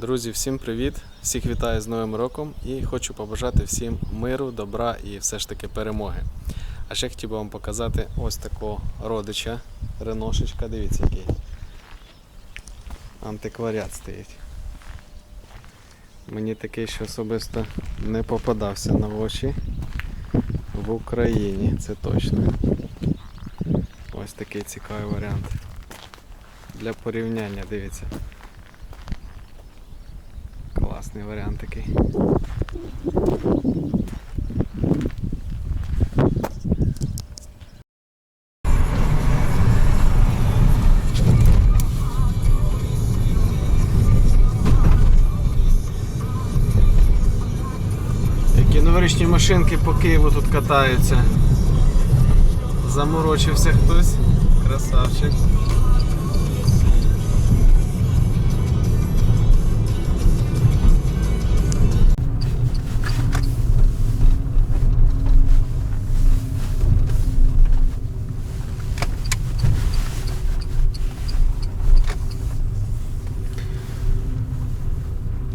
Друзі, всім привіт! Всіх вітаю з Новим роком і хочу побажати всім миру, добра і все ж таки перемоги. А ще хотів би вам показати ось такого родича Реношечка. Дивіться, який антикваріат стоїть. Мені такий ще особисто не попадався на очі в Україні, це точно. Ось такий цікавий варіант. Для порівняння, дивіться. Класний варіант такий. Новорічні машинки по Києву тут катаються. Заморочився хтось. Красавчик.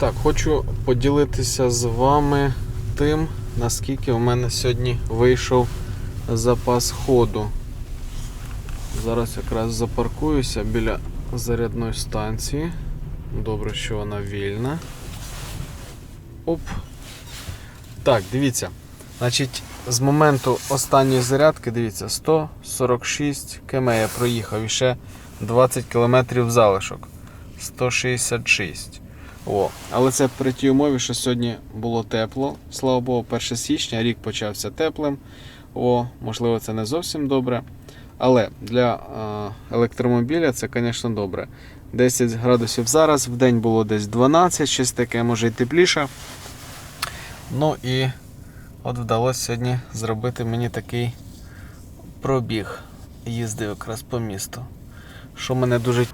Так, хочу поділитися з вами тим, наскільки у мене сьогодні вийшов запас ходу. Зараз якраз запаркуюся біля зарядної станції. Добре, що вона вільна. Оп. Так, дивіться. Значить, з моменту останньої зарядки, дивіться, 146 км я проїхав і ще 20 км залишок. 166. О, але це при тій умові, що сьогодні було тепло. Слава Богу, 1 січня, рік почався теплим. О, можливо, це не зовсім добре. Але для електромобіля це, звісно, добре. 10 градусів зараз, в день було десь 12, щось таке, може й тепліше. Ну і от вдалося сьогодні зробити мені такий пробіг. Їздив якраз по місту. Що мене дуже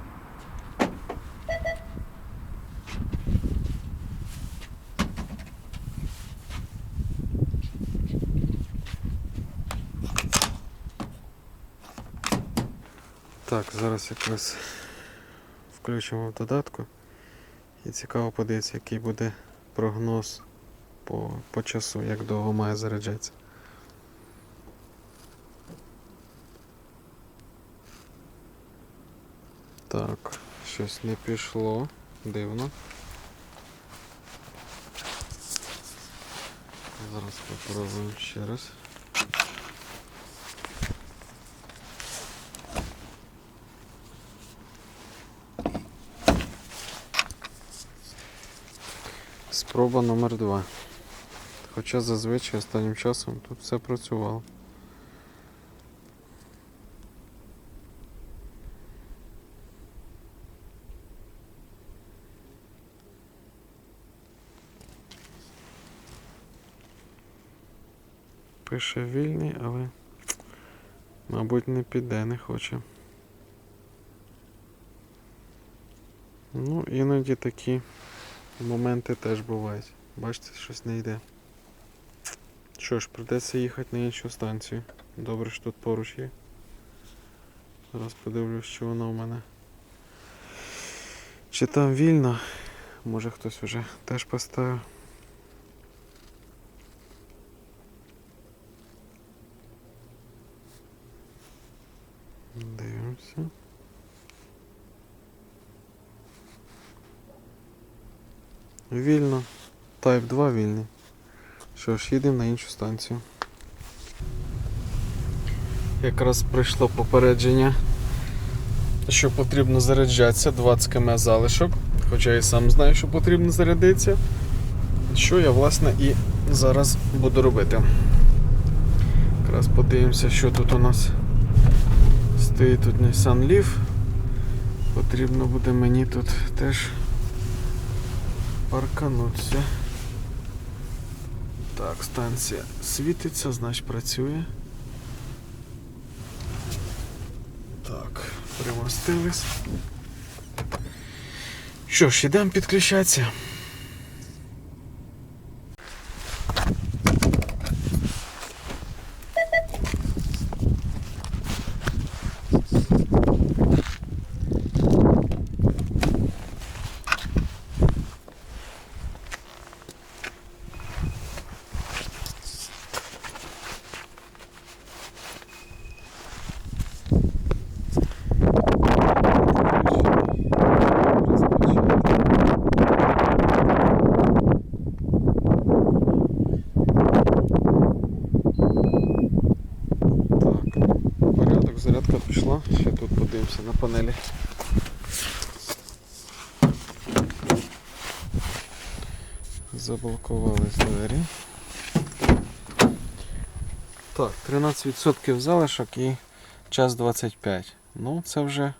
Так, зараз якраз включимо в додатку. І цікаво подивитися, який буде прогноз по, по часу, як довго має заряджатися. Так, щось не пішло. Дивно. Зараз попробуємо ще раз. Спроба номер два. Хоча зазвичай останнім часом тут все працювало. Пише вільний, але мабуть не піде, не хоче. Ну, іноді такі моменти теж бувають. Бачите, щось не йде. Що ж, придеться їхати на іншу станцію. Добре, що тут поруч є. Зараз подивлюсь, що воно у мене. Чи там вільно? Може хтось вже теж поставив. Дивимося. Вільно. Type 2 вільний. Що ж, їдемо на іншу станцію. Якраз прийшло попередження, що потрібно заряджатися 20 км залишок. Хоча я і сам знаю, що потрібно зарядитися. Що я власне і зараз буду робити. Якраз подивимося, що тут у нас стоїть тут Nissan Leaf. Потрібно буде мені тут теж паркануться. Так, станція світиться, значить працює. Так, примостились. Що ж, ідемо підключатися. Далі. Заблокувались двері. Так, 13% залишок і час 25. Ну, це вже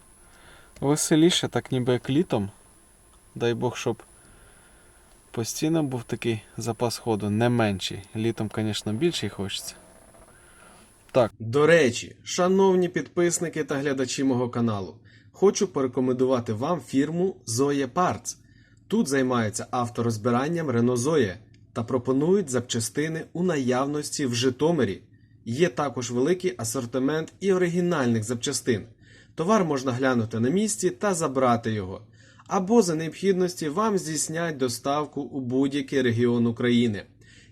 веселіше, так ніби як літом. Дай Бог, щоб постійно був такий запас ходу, не менший. Літом, звісно, більший хочеться. Так. До речі, шановні підписники та глядачі мого каналу, хочу порекомендувати вам фірму Zoe Parts. Тут займаються авторозбиранням Renault Zoe та пропонують запчастини у наявності в Житомирі. Є також великий асортимент і оригінальних запчастин. Товар можна глянути на місці та забрати його. Або за необхідності вам здійснять доставку у будь-який регіон України.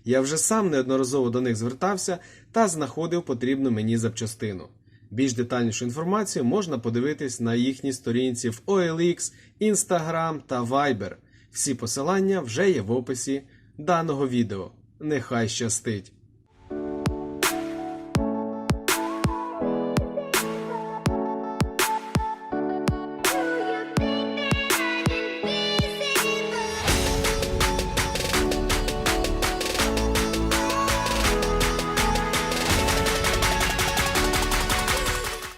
Я вже сам неодноразово до них звертався та знаходив потрібну мені запчастину. Більш детальнішу інформацію можна подивитись на їхній сторінці в OLX, Instagram та Viber. Всі посилання вже є в описі даного відео. Нехай щастить!